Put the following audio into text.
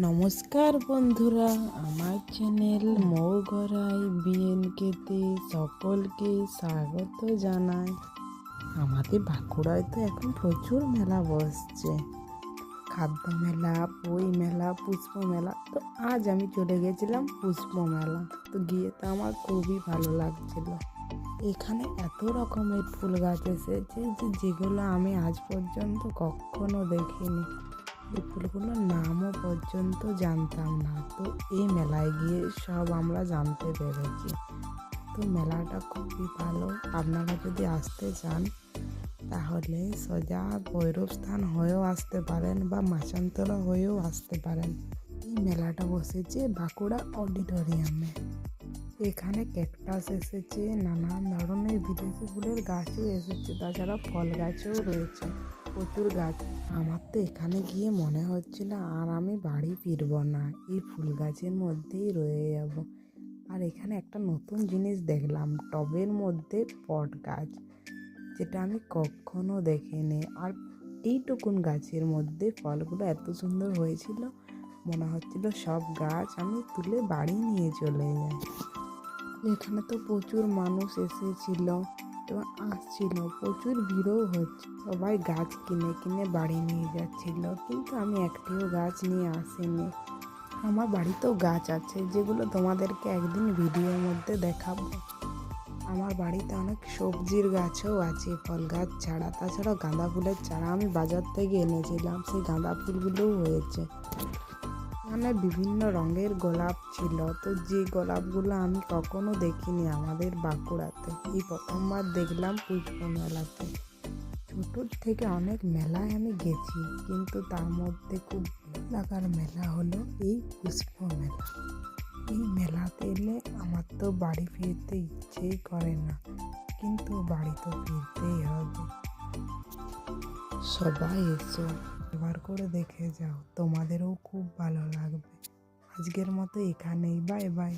নমস্কার বন্ধুরা, আমার চ্যানেল মৌগড়াই বিএনকেতে সকলকে স্বাগত জানাই। আমাদের বাঁকুড়ায় তো এখন প্রচুর মেলা বসছে। খাদ্য মেলা, বই মেলা, পুষ্প মেলা, তো আজ আমি চলে গেছিলাম পুষ্প মেলা। তো গিয়ে তো আমার খুবই ভালো লাগছিল। এখানে এত রকমের ফুল গাছ এসেছে যেগুলো আমি আজ পর্যন্ত কখনো দেখিনি। এই নামও পর্যন্ত জানতাম না। তো এই মেলায় গিয়ে সব আমরা জানতে পেরেছি। তো মেলাটা খুবই ভালো। আপনারা যদি আসতে চান, তাহলে সোজা ভৈরব স্থান হয়েও আসতে পারেন বা মাচান্তরা হয়েও আসতে পারেন। এই মেলাটা বসেছে বাঁকুড়া অডিটোরিয়ামে। এখানে ক্যাকটাস এসেছে, নানান ধরনের বিদেশি ফুলের গাছও এসেছে, তাছাড়া ফল গাছও রয়েছে। প্রচুর গাছ। আমার তো এখানে গিয়ে মনে হচ্ছিল আর আমি বাড়ি ফিরবো না। এই ফুল গাছের মধ্যেই রয়ে যাব। আর এখানে একটা নতুন জিনিস দেখলাম, টবের মধ্যে পট গাছ। যেটা আমি কখনো দেখিনি। আর এইটুকুন গাছের মধ্যে ফলগুলো এত সুন্দর হয়েছিল, মনে হচ্ছিল সব গাছ আমি তুলে বাড়ি নিয়ে চলে যাই। এখানে তো প্রচুর মানুষ এসেছিল। এবং আসছিল, প্রচুর ভিড়ও হচ্ছে। সবাই গাছ কিনে কিনে বাড়ি নিয়ে যাচ্ছিল, কিন্তু আমি একটিও গাছ নিয়ে আসিনি। আমার বাড়িতেও গাছ আছে, যেগুলো তোমাদেরকে একদিন ভিডিওর মধ্যে দেখাবো। আমার বাড়িতে অনেক সবজির গাছও আছে, ফল গাছ ছাড়া। তাছাড়া গাঁদা ফুলের চারা আমি বাজার থেকে এনেছিলাম, সেই গাঁদা ফুলগুলোও হয়েছে। এখানে বিভিন্ন রঙের গোলাপ ছিল। তো যে গোলাপগুলো আমি কখনো দেখিনি আমাদের বাঁকুড়াতে। এই প্রথমবার দেখলাম পুষ্প মেলাতে ছোটোর থেকে অনেক মেলায় আমি গেছি, কিন্তু তার মধ্যে খুব লাগার মেলা হলো এই পুষ্প মেলা এই মেলাতে এলে আমার তো বাড়ি ফিরতে ইচ্ছেই করে না, কিন্তু বাড়ি তো ফিরতেই হবে। সবাই এসো। এবার করে দেখে যাও তোমাদেরও খুব ভালো লাগবে। আজকের মতো এখানেই বাই বাই।